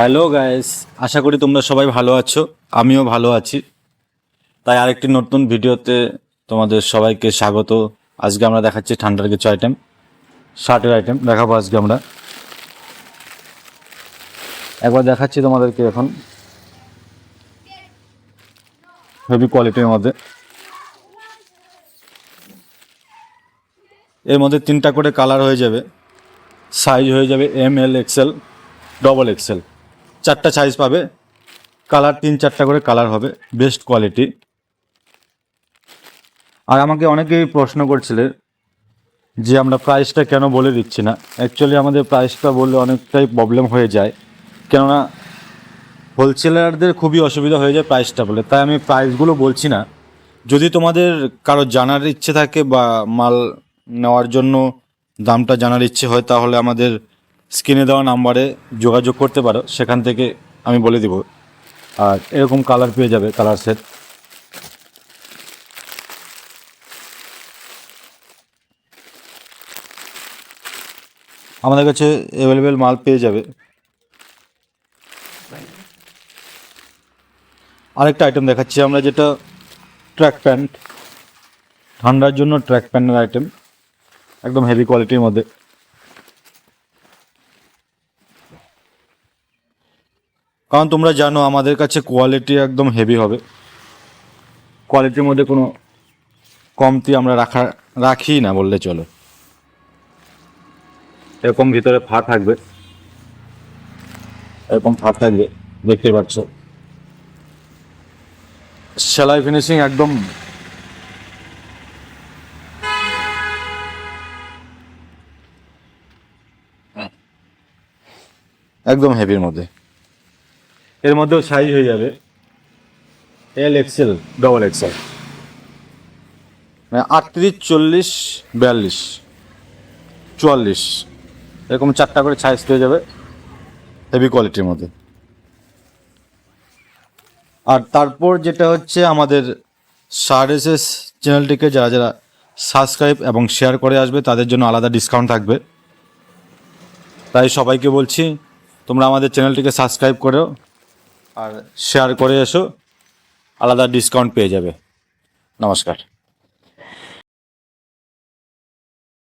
Hello guys আশা করি তোমরা সবাই ভালো আছো। আমিও ভালো আছি। তাই আরেকটি নতুন ভিডিওতে তোমাদের সবাইকে স্বাগত। আজকে আমরা দেখাচ্ছি ঠান্ডার কিছু আইটেম শার্টের আইটেম দেখাবো আজকে আমরা। একবার দেখাচ্ছি তোমাদেরকে এখন। হেভি কোয়ালিটির মধ্যে। এর মধ্যে তিনটা করে কালার হয়ে যাবে। সাইজ হয়ে যাবে M L XL double XL চারটা সাইজ পাবে। কালার তিন চারটা করে কালার হবে বেস্ট কোয়ালিটি আর আমাকে অনেকেই প্রশ্ন করছিলে যে আমরা প্রাইসটা কেন বলে দিচ্ছি না। অ্যাকচুয়ালি আমাদের প্রাইসটা বললে অনেকটাই প্রবলেম হয়ে যায়। কেননা হোলসেলারদের খুবই অসুবিধা হয়ে যায় প্রাইসটা বলে। তাই আমি প্রাইসগুলো বলছি না। যদি তোমাদের কারও জানার ইচ্ছে থাকে বা মাল নেওয়ার জন্য দামটা জানার ইচ্ছে হয়, তাহলে আমাদের স্ক্রিনে দেওয়া নাম্বারে যোগাযোগ করতে পারো, সেখান থেকে আমি বলে দিব। আর এরকম কালার পেয়ে যাবে কালার সেট আমাদের কাছে অ্যাভেলেবেল মাল পেয়ে যাবে। আরেকটা আইটেম দেখাচ্ছি, আমরা যেটা ট্র্যাক প্যান্ট ঠান্ডার জন্য ট্র্যাক প্যান্টের আইটেম একদম হেভি কোয়ালিটির মধ্যে। কারণ তোমরা জানো আমাদের কাছে কোয়ালিটি একদম হেভি হবে। কোয়ালিটির মধ্যে কোনো কমতি আমরা রাখা রাখি না বললে চলো। এরকম ভিতরে ফা থাকবে। এরকম ফা থাকবে দেখতে পাচ্ছ। সেলাই ফিনিশিং একদম একদম হেভির মধ্যে। এর মধ্যেও সাইজ হয়ে যাবে। এল এক্সেল ডবল এক্সেল মানে আটত্রিশ, চল্লিশ, বিয়াল্লিশ, চুয়াল্লিশ, এরকম চারটা করে সাইজ পেয়ে যাবে হেভি কোয়ালিটির মধ্যে। আর তারপর যেটা হচ্ছে আমাদের সারএসএস চ্যানেলটিকে যারা যারা সাবস্ক্রাইব এবং শেয়ার করে আসবে, তাদের জন্য আলাদা ডিসকাউন্ট থাকবে। তাই সবাইকে বলছি, তোমরা আমাদের চ্যানেলটিকে সাবস্ক্রাইব করো আর শেয়ার করে এসো আলাদা ডিসকাউন্ট পেয়ে যাবে। নমস্কার।